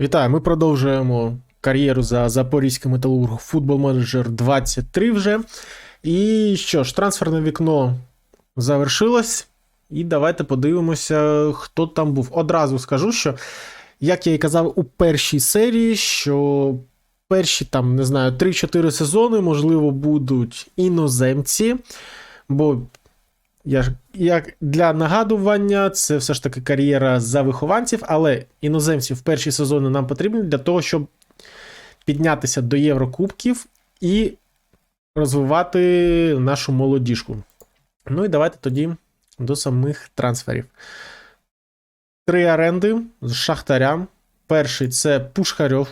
Вітаю, ми продовжуємо кар'єру за Запорізький металург Футбол Менеджер 23 вже. І що ж, трансферне вікно завершилось. І давайте подивимося, хто там був. Одразу скажу, що, як я і казав у першій серії, що перші там, не знаю, 3-4 сезони, можливо, будуть іноземці. Бо я ж як для нагадування, це все ж таки кар'єра за вихованців, але іноземці в перші сезони нам потрібні для того, щоб піднятися до Єврокубків і розвивати нашу молодіжку. Ну і давайте тоді до самих трансферів. Три оренди з Шахтаря. Перший це Пушхарьов.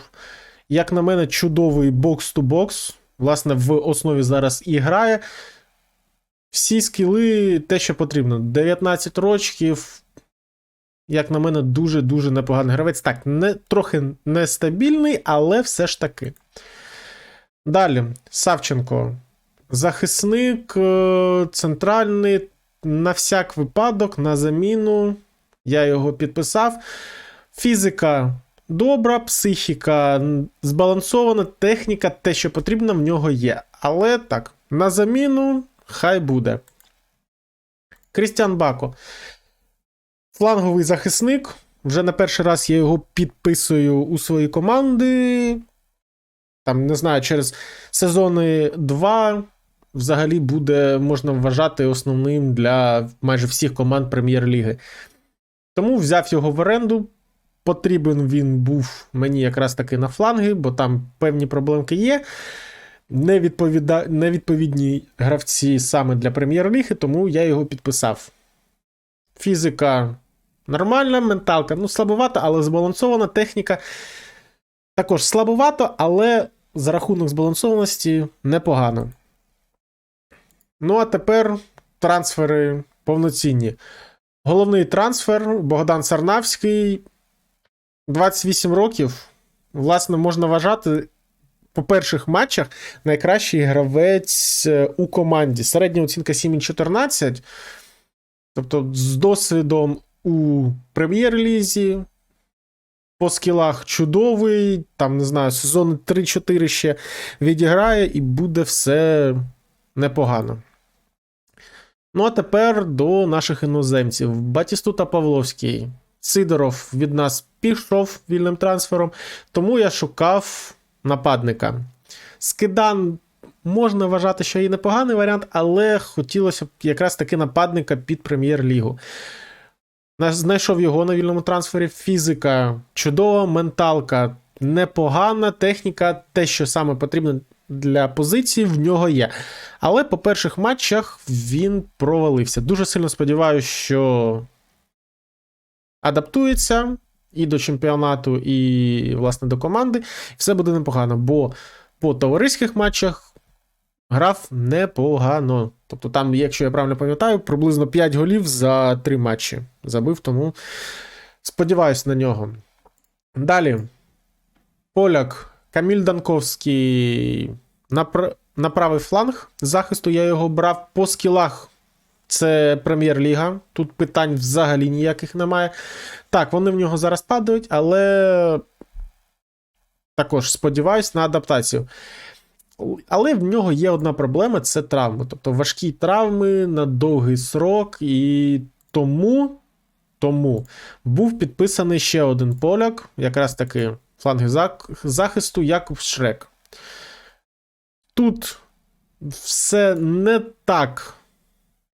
Як на мене, чудовий бокс-ту-бокс. Власне, в основі зараз і грає. Всі скіли те, що потрібно. 19 рочків. Як на мене, дуже-дуже непоганий гравець. Так, не, трохи нестабільний, але все ж таки. Далі, Савченко. Захисник, е, центральний, на всяк випадок, на заміну. Я його підписав. Фізика добра, психіка збалансована, техніка, те, що потрібно, в нього є. Але так, на заміну. Хай буде. Крістіан Бако. Фланговий захисник. Вже на перший раз я його підписую у свої команди. Там, не знаю, через сезони 2 взагалі буде, можна вважати, основним для майже всіх команд Прем'єр-ліги. Тому взяв його в оренду. Потрібен він був мені якраз таки на фланги, бо там певні проблемки є невідповіда... невідповідні гравці саме для прем'єр-ліги, тому я його підписав. Фізика нормальна, менталка, ну, слабовата, але збалансована. Техніка також слабовато, але за рахунок збалансованості непогано. Ну, а тепер трансфери повноцінні. Головний трансфер Богдан Сарнавський. 28 років. Власне, можна вважати по перших матчах найкращий гравець е, у команді. Середня оцінка 7,14. Тобто, з досвідом у прем'єр-лізі. По скілах чудовий, там, не знаю, сезони 3-4 ще відіграє, і буде все непогано. Ну, а тепер до наших іноземців. Батістута Павловський. Сидоров від нас пішов вільним трансфером, тому я шукав нападника. Скидан можна вважати, що і непоганий варіант, але хотілося б якраз таки нападника під прем'єр-лігу. Знайшов його на вільному трансфері. Фізика чудова, менталка непогана, техніка, те, що саме потрібно для позиції, в нього є. Але по перших матчах він провалився. Дуже сильно сподіваюся, що адаптується і до чемпіонату, і, власне, до команди. І все буде непогано, бо по товариських матчах грав непогано. Тобто, там, якщо я правильно пам'ятаю, приблизно 5 голів за 3 матчі забив, тому сподіваюся на нього. Далі. Поляк Каміль Данковський на, на правий фланг захисту я його брав по скілах. Це Прем'єр-ліга. Тут питань взагалі ніяких немає. Так, вони в нього зараз падають, але також сподіваюсь на адаптацію. Але в нього є одна проблема це травми. Тобто важкі травми на довгий срок, і тому тому був підписаний ще один поляк, якраз таки фланги захисту Якуб Шрек. Тут все не так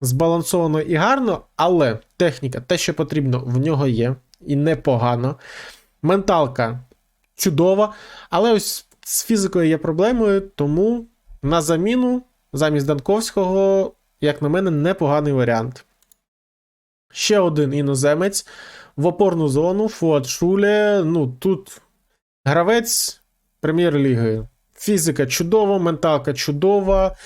збалансовано і гарно, але техніка, те, що потрібно, в нього є, і непогано. Менталка чудова, але ось з фізикою є проблемою, тому на заміну замість Данковського, як на мене, непоганий варіант. Ще один іноземець в опорну зону Фуат Шуле. Ну, тут гравець прем'єр-ліги. Фізика чудова, менталка чудова.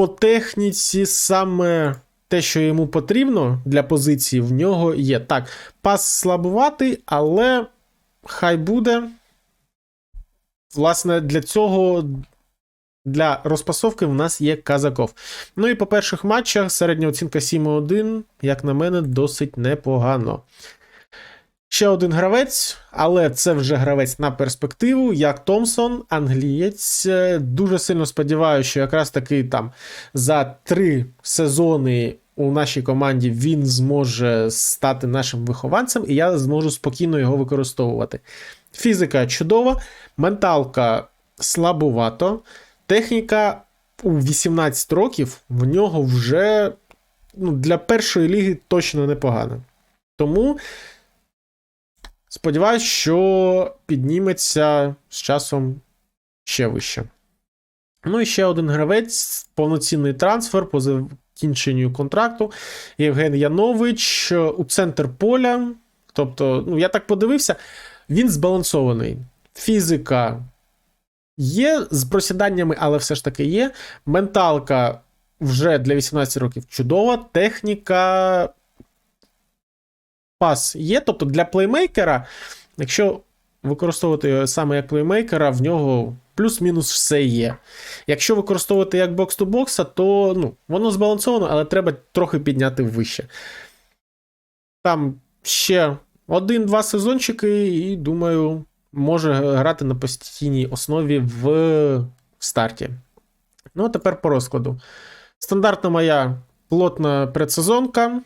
По техніці саме те, що йому потрібно для позиції, в нього є. Так, пас слабуватий, але хай буде. Власне, для цього. Для розпасовки в нас є Казаков. Ну і по перших матчах середня оцінка 7-1, як на мене, досить непогано. Ще один гравець, але це вже гравець на перспективу, як Томсон, англієць. Е, Дуже сильно сподіваюся, що якраз таки там за три сезони у нашій команді він зможе стати нашим вихованцем, і я зможу спокійно його використовувати. Фізика чудова, менталка слабувато, техніка у 18 років в нього вже ну, для першої ліги точно непогана. Тому сподіваюсь, що підніметься з часом ще вище. Ну і ще один гравець, повноцінний трансфер по закінченню контракту. Євген Янович у центр поля. Тобто, ну, я так подивився, він збалансований. Фізика є з просіданнями, але все ж таки є. Менталка вже для 18 років чудова. Техніка. Пас є. Тобто для плеймейкера, якщо використовувати саме як плеймейкера, в нього плюс-мінус все є. Якщо використовувати як бокс-ту-бокса, то ну, воно збалансовано, але треба трохи підняти вище. Там ще один-два сезончики, і думаю, може грати на постійній основі в старті. Ну, а тепер по розкладу. Стандартна моя плотна предсезонка.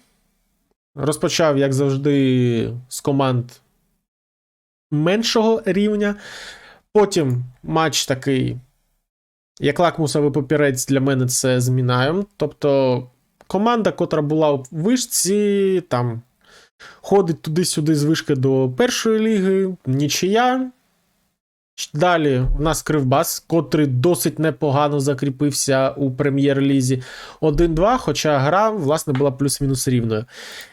Розпочав, як завжди, з команд меншого рівня. Потім матч такий, як лакмусовий папірець для мене це змінаєм. Тобто команда, котра була в вишці, там ходить туди-сюди з вишки до першої ліги, нічия. Далі у нас Кривбас, котрий досить непогано закріпився у прем'єр-лізі 1-2, хоча гра, власне, була плюс-мінус рівною.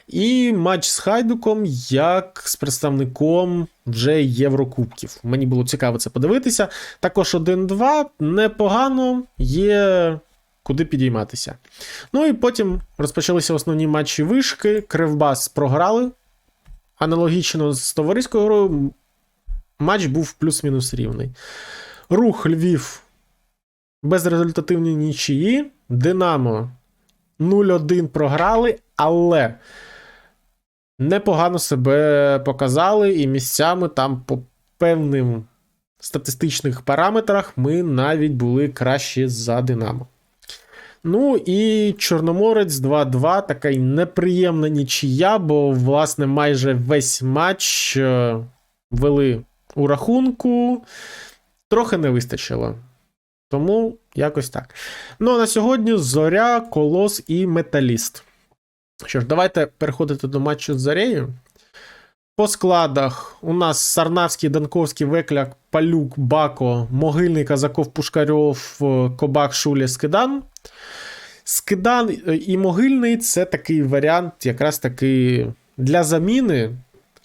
І матч з Хайдуком як з представником вже Єврокубків. Мені було цікаво це подивитися. Також 1-2 непогано є. Куди підійматися. Ну і потім розпочалися основні матчі вишки. Кривбас програли. Аналогічно з товариською грою матч був плюс-мінус рівний. Рух Львів безрезультативні нічиї. Динамо 0-1 програли, але непогано себе показали, і місцями там по певним статистичних параметрах ми навіть були кращі за Динамо. Ну і Чорноморець 2-2, така й неприємна нічия, бо, власне, майже весь матч е, вели у рахунку. Трохи не вистачило. Тому якось так. Ну а на сьогодні Зоря, Колос і Металіст. Що ж, давайте переходити до матчу з Зорею. По складах у нас Сарнавський, Данковський, Векляк, Палюк, Бако, Могильний, Казаков, Пушкарьов, Кобак, Шуля, Скидан. Скидан і Могильний це такий варіант, якраз таки для заміни,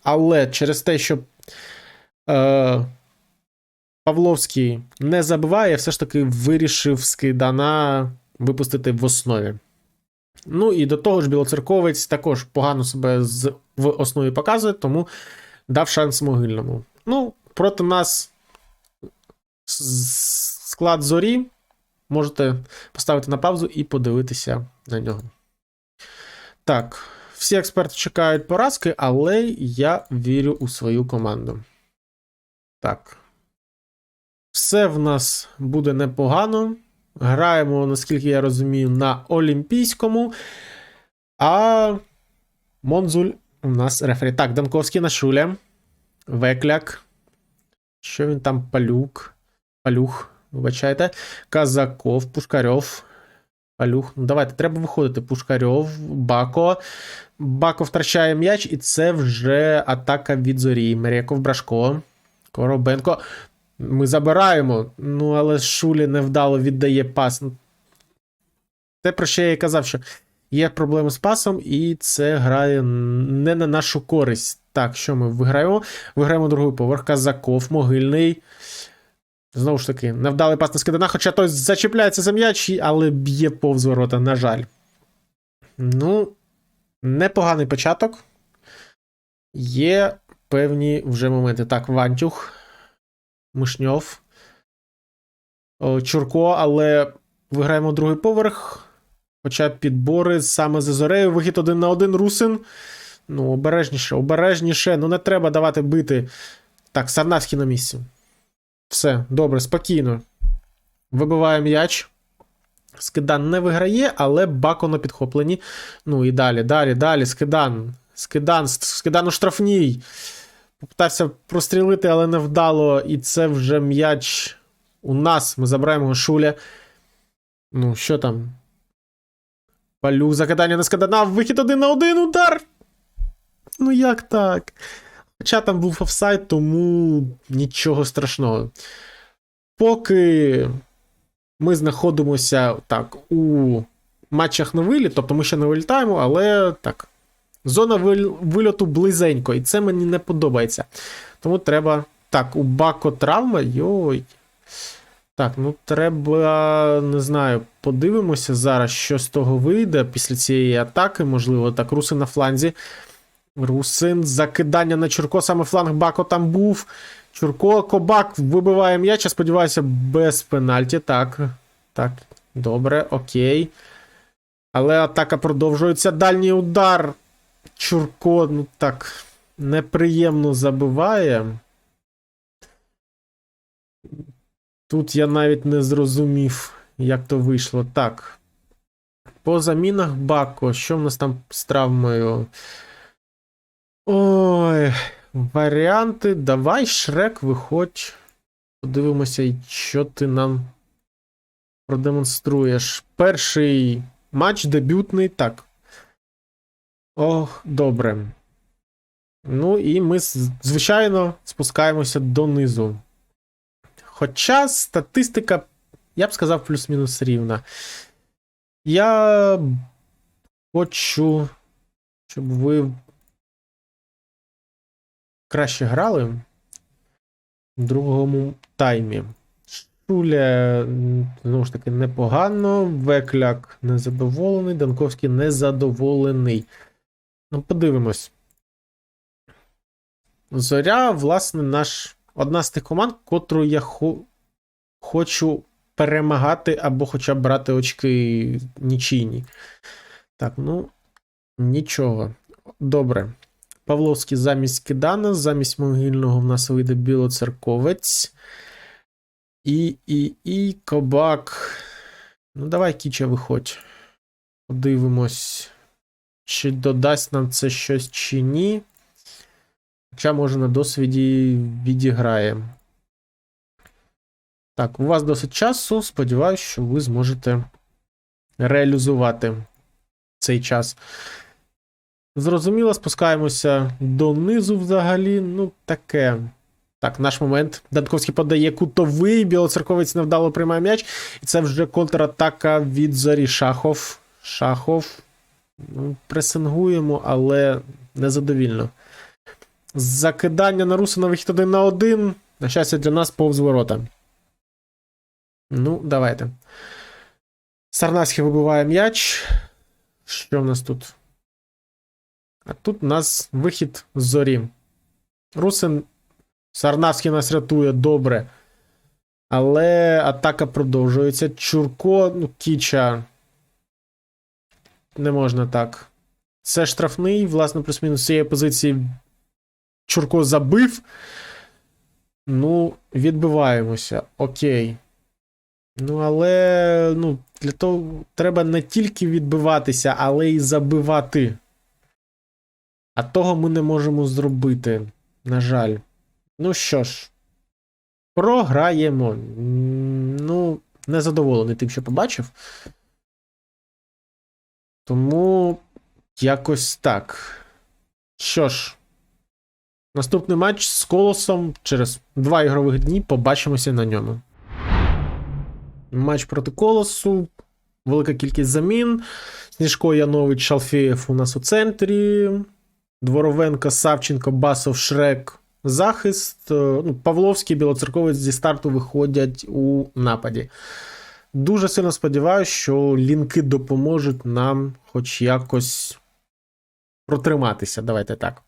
але через те, що е, Павловський не забиває, все ж таки вирішив Скидана випустити в основі. Ну і до того ж, Білоцерковець також погано себе з, в основі показує, тому дав шанс могильному. Ну, проти нас склад зорі. Можете поставити на паузу і подивитися на нього. Так, всі експерти чекають поразки, але я вірю у свою команду. Так. Все в нас буде непогано. Граємо, наскільки я розумію, на Олімпійському. А Монзуль у нас рефері. Так, Данковський на Шуля. Векляк. Що він там? Палюк. Палюх, вибачайте. Казаков, Пушкарьов. Палюх. Ну, давайте, треба виходити. Пушкарьов, Бако. Бако втрачає м'яч, і це вже атака від зорі. Меряков Брашко. Коробенко. Ми забираємо. Ну, але Шулі невдало віддає пас. Те, про що я і казав, що є проблеми з пасом, і це грає не на нашу користь. Так, що ми виграємо? Виграємо другий поверх. Казаков, могильний. Знову ж таки, невдалий пас на скидана, хоча той зачіпляється за м'яч, але б'є повз ворота, на жаль. Ну, непоганий початок. Є певні вже моменти. Так, Вантюх. Мишньов. Чурко, але виграємо другий поверх. Хоча підбори саме за зорею. Вихід один на один Русин. Ну, обережніше, обережніше. Ну, не треба давати бити. Так, Сарнавський на місці. Все, добре, спокійно. Вибиває м'яч. Скидан не виграє, але Бако на підхопленні. Ну і далі, далі, далі. Скидан. Скидан, Скидан у штрафній. Попитався прострілити, але не вдало. І це вже м'яч у нас. Ми забираємо Шуля. Ну, що там? Палюк, закидання на Скидана. Вихід один на один, удар. Ну як так? Хоча там був офсайд, тому нічого страшного. Поки ми знаходимося так у матчах на виліт, тобто ми ще не вилітаємо, але так. Зона вильоту близенько, і це мені не подобається. Тому треба. Так, у Бако травма. Йой. Так, ну треба, не знаю, подивимося зараз, що з того вийде після цієї атаки. Можливо, так, Русин на фланзі. Русин, закидання на Чурко, саме фланг Бако там був. Чурко, Кобак вибиває м'яч, я сподіваюся, без пенальті. Так. Так, добре, окей. Але атака продовжується. Дальній удар. Чурко, ну так, неприємно забиває. Тут я навіть не зрозумів, як то вийшло. Так. По замінах Бако, що в нас там з травмою? Ой, варіанти. Давай, Шрек, виходь. Подивимося, що ти нам продемонструєш. Перший матч дебютний. Так. Ох, добре. Ну і ми, звичайно, спускаємося донизу. Хоча статистика, я б сказав, плюс-мінус рівна. Я хочу, щоб ви краще грали в другому таймі. Шуля, знову ж таки, непогано. Векляк незадоволений. Данковський незадоволений. Ну, подивимось. Зоря, власне, наш одна з тих команд, котру я хо... хочу перемагати або хоча б брати очки нічийні. Так, ну, нічого. Добре. Павловський замість Кидана, замість могильного в нас вийде білоцерковець. І, і, і кобак. Ну, давай, Кіча, виходь. Подивимось, чи додасть нам це щось чи ні. Хоча, може, на досвіді відіграє. Так, у вас досить часу. Сподіваюсь, що ви зможете реалізувати цей час. Зрозуміло, спускаємося донизу взагалі. Ну, таке. Так, наш момент. Данковський подає кутовий, білоцерковець невдало приймає м'яч. І це вже контратака від зорі Шахов. Шахов. Пресингуємо, але незадовільно. Закидання на Русина вихід один на один. На щастя, для нас повз ворота. Ну, давайте. Сарнавський вибиває м'яч. Що в нас тут? А тут у нас вихід з зорі. Русин. Сарнавський нас рятує добре. Але атака продовжується. Чурко, ну, Кіча. Не можна так. Це штрафний, власне, плюс-мінус цієї позиції. Чурко забив. Ну, відбиваємося. Окей. Ну, але ну, для того треба не тільки відбиватися, але й забивати. А того ми не можемо зробити. На жаль. Ну що ж, програємо. Ну, незадоволений тим, що побачив. Тому якось так. Що ж, наступний матч з Колосом через два ігрових дні побачимося на ньому. Матч проти Колосу. Велика кількість замін. Сніжко Янович Шалфєєв у нас у центрі. Дворовенко, Савченко, Басов, Шрек. Захист. Е, Ну, Павловський, Білоцерковець зі старту виходять у нападі. Дуже сильно сподіваюся, що лінки допоможуть нам хоч якось протриматися. Давайте так.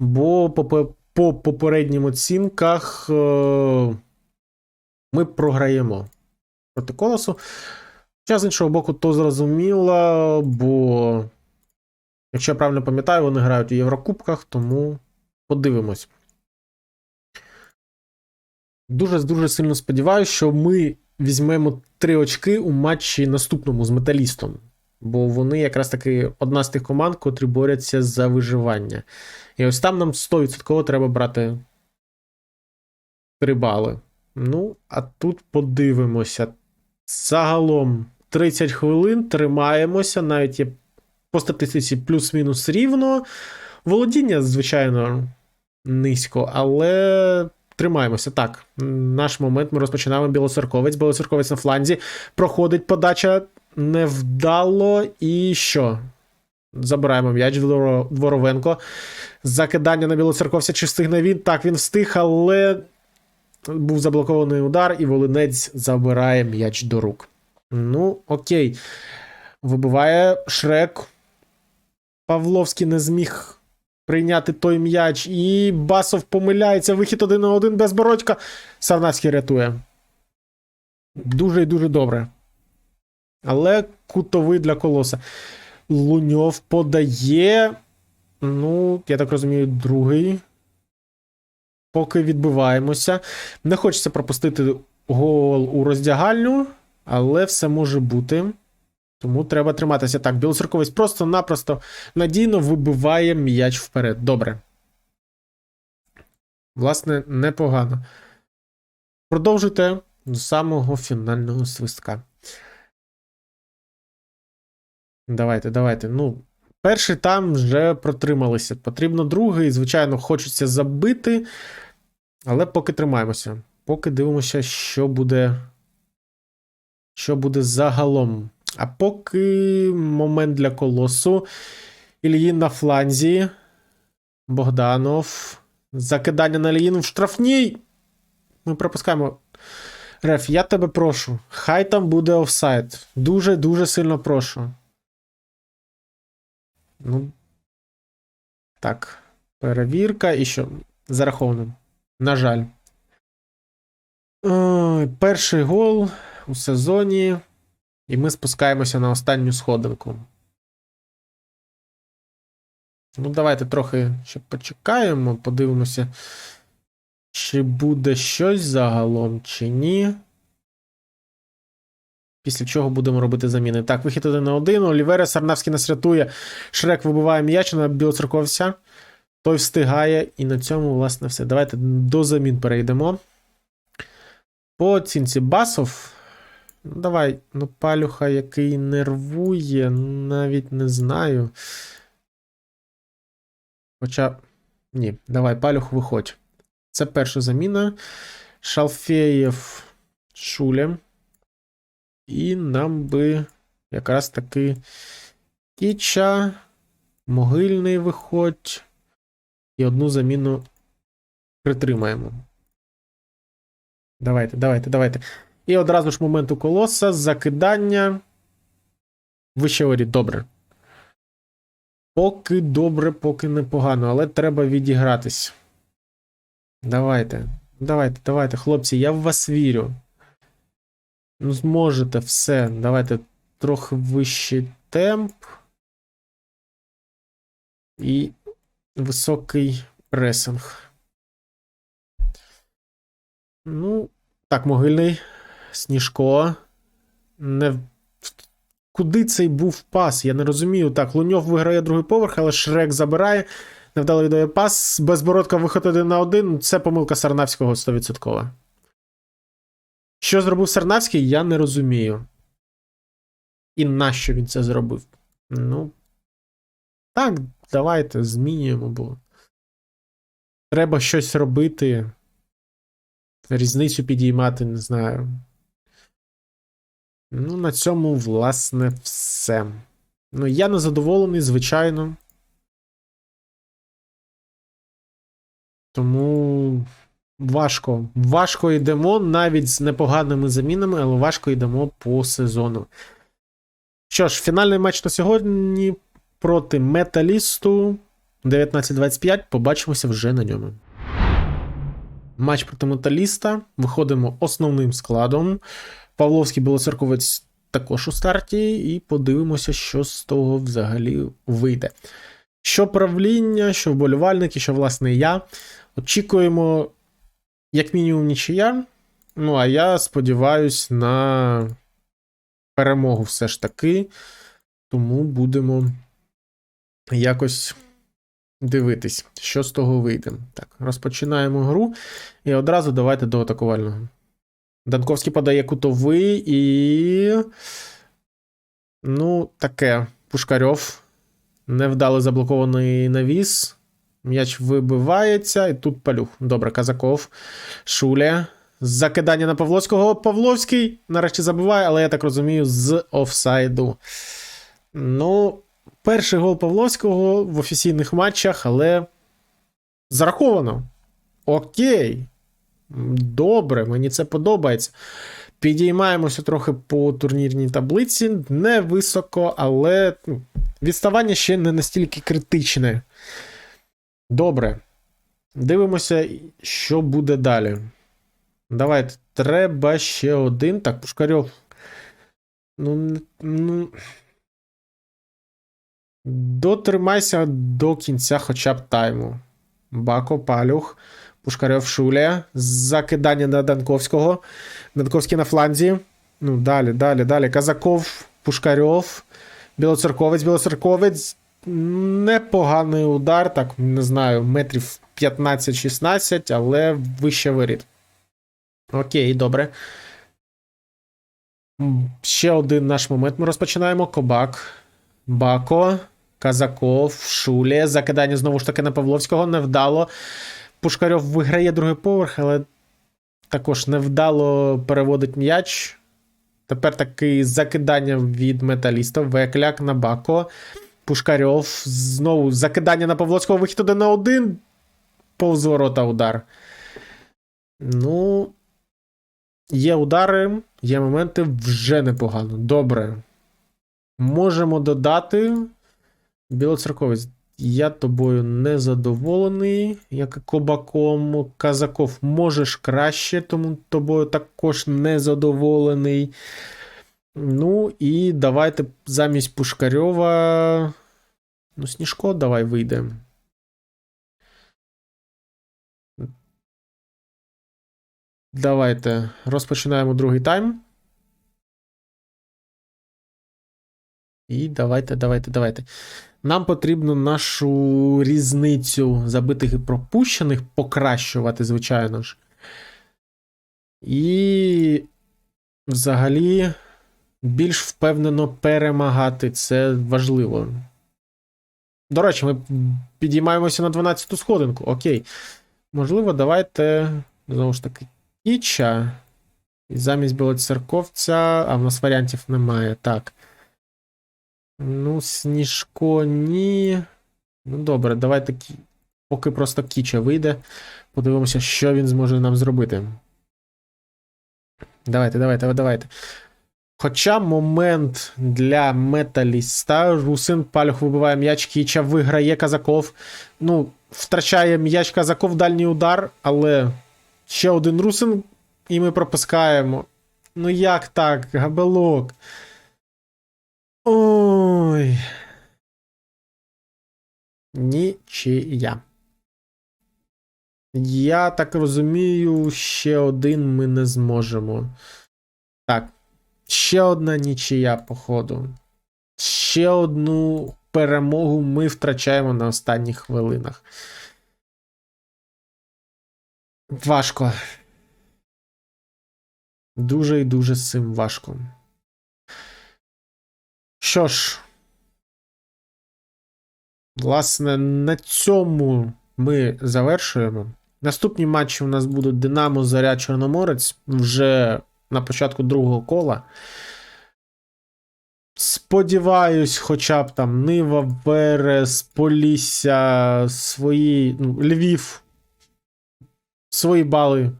Бо по, по, по попереднім оцінках е, ми програємо проти колосу. Хоча, з іншого боку, то зрозуміло, бо Якщо я правильно пам'ятаю, вони грають у Єврокубках, тому подивимось. Дуже дуже сильно сподіваюся, що ми візьмемо три очки у матчі наступному з металістом. Бо вони якраз таки одна з тих команд, котрі борються за виживання. І ось там нам 100% треба брати 3 бали. Ну, а тут подивимося. Загалом 30 хвилин тримаємося, навіть є по статистиці плюс-мінус рівно. Володіння, звичайно, низько, але тримаємося. Так, наш момент ми розпочинаємо білоцерковець. Білоцерковець на фланзі. Проходить подача невдало. І що? Забираємо м'яч Дворовенко. Закидання на білоцерковця. Чи встигне він? Так, він встиг, але був заблокований удар, і Волинець забирає м'яч до рук. Ну, окей. Вибиває Шрек. Павловський не зміг прийняти той м'яч. І Басов помиляється. Вихід один на один без бородька. Сарнацький рятує. Дуже і дуже добре. Але кутовий для колоса. Луньов подає. Ну, я так розумію, другий. Поки відбиваємося. Не хочеться пропустити гол у роздягальню, але все може бути. Тому треба триматися так. Білоцерковець просто-напросто надійно вибиває м'яч вперед. Добре. Власне, непогано. Продовжуйте до самого фінального свистка. Давайте, давайте. Ну, перший там вже протрималися. Потрібно другий. Звичайно, хочеться забити. Але поки тримаємося. Поки дивимося, що буде. Що буде загалом. А поки момент для колосу. Ільїн на фланзі. Богданов. Закидання на Ільїн в штрафній. Ми пропускаємо. Реф, я тебе прошу. Хай там буде офсайд. Дуже-дуже сильно прошу. Ну. Так. Перевірка і що? Зараховано. На жаль. Перший гол у сезоні. І ми спускаємося на останню сходинку. Ну, давайте трохи ще почекаємо, подивимося, чи буде щось загалом, чи ні. Після чого будемо робити заміни. Так, вихід один на один. Олівера Сарнавський нас рятує. Шрек вибиває м'яч на білоцерковця. Той встигає, і на цьому, власне, все. Давайте до замін перейдемо. По оцінці басов. Ну, давай, ну, палюха, який нервує, навіть не знаю. Хоча. Ні, давай, палюх виходь. Це перша заміна. Шалфеєв Шуля. І нам би якраз таки Тіча, могильний виходь. І одну заміну притримаємо. Давайте, давайте, давайте. І одразу ж моменту колоса, закидання. Вище воріт, добре. Поки добре, поки непогано, але треба відігратись. Давайте. Давайте, давайте, хлопці, я в вас вірю. Ну, зможете все. Давайте трохи вищий темп. І високий пресинг. Ну, так, могильний. Сніжко. Не... Куди цей був пас? Я не розумію. Так, Луньов виграє другий поверх, але Шрек забирає. Невдало віддає пас. Безбородка виход один на один. Це помилка Сарнавського 100%. Що зробив Сарнавський, я не розумію. І нащо він це зробив? Ну. Так, давайте змінюємо, бо. Треба щось робити. Різницю підіймати, не знаю. Ну, на цьому, власне, все. Ну, я не задоволений, звичайно. Тому важко. Важко йдемо навіть з непоганими замінами, але важко йдемо по сезону. Що ж, фінальний матч на сьогодні проти Металісту 19-25. Побачимося вже на ньому. Матч проти Металіста. Виходимо основним складом. Павловський Білоцерковець також у старті, і подивимося, що з того взагалі вийде. Що правління, що вболівальники, що, власне, я. Очікуємо, як мінімум, нічия. Ну, а я сподіваюсь на перемогу все ж таки. Тому будемо якось дивитись, що з того вийде. Так, розпочинаємо гру. І одразу давайте до атакувального. Данковський подає кутовий і. Ну, таке. Пушкарьов. Невдало заблокований навіс. М'яч вибивається, і тут палюх. Добре, Казаков. Шуля. Закидання на Павловського. Павловський нарешті забиває, але я так розумію, з офсайду. Ну, перший гол Павловського в офіційних матчах, але зараховано. Окей. Добре, мені це подобається. Підіймаємося трохи по турнірній таблиці. Не високо, але ну, відставання ще не настільки критичне. Добре. Дивимося, що буде далі. Давайте. Треба ще один. Так, Пушкарьов. Ну, ну. Дотримайся до кінця хоча б тайму. Бако, Палюх, Пушкарьов Шуля. Закидання на Данковського. Данковський на фланзі. Ну, далі, далі, далі. Казаков, Пушкарьов, Білоцерковець, Білоцерковець. Непоганий удар, так, не знаю, метрів 15-16, але вище вирід. Окей, добре. Ще один наш момент. Ми розпочинаємо. Кобак, Бако, Казаков, Шулє. Закидання знову ж таки на Павловського. Невдало. Пушкарьов виграє другий поверх, але також невдало переводить м'яч. Тепер таки закидання від металіста. Векляк на Бако. Пушкарьов. Знову закидання на Павловського. Вихід один на один. Повз ворота удар. Ну. Є удари, є моменти вже непогано. Добре. Можемо додати. Білоцерковець, я тобою не задоволений, як кобаком. Казаков можеш краще, тому тобою також не задоволений. Ну, і давайте замість Пушкарьова. Ну, Сніжко, давай вийде. Давайте розпочинаємо другий тайм. І давайте, давайте, давайте. Нам потрібно нашу різницю забитих і пропущених покращувати, звичайно ж. І взагалі більш впевнено перемагати. Це важливо. До речі, ми підіймаємося на 12-ту сходинку. Окей. Можливо, давайте знову ж таки Кіча. І замість білоцерковця, а в нас варіантів немає. Так. Ну, Сніжко, ні. Ну, добре, давайте поки просто Кіча вийде. Подивимося, що він зможе нам зробити. Давайте, давайте, давайте. Хоча момент для металіста. Русин Палюх вибиває м'яч, Кіча виграє Казаков. Ну, втрачає м'яч Казаков, дальній удар, але ще один Русин, і ми пропускаємо. Ну як так, габелок? Ой. Нічия. Я так розумію, ще один ми не зможемо. Так. Ще одна нічия, походу. Ще одну перемогу ми втрачаємо на останніх хвилинах. Важко. Дуже і дуже з цим важко. Що ж, власне, на цьому ми завершуємо. Наступні матчі у нас будуть Динамо Заря Чорноморець вже на початку другого кола. Сподіваюсь, хоча б там Нива, Верес, Полісся, свої. Ну, Львів. Свої бали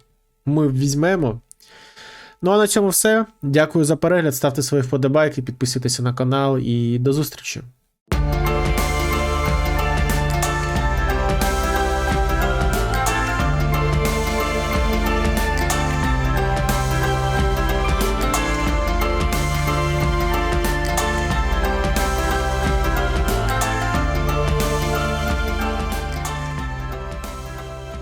ми візьмемо. Ну а на цьому все. Дякую за перегляд. Ставте свої вподобайки, підписуйтеся на канал і до зустрічі.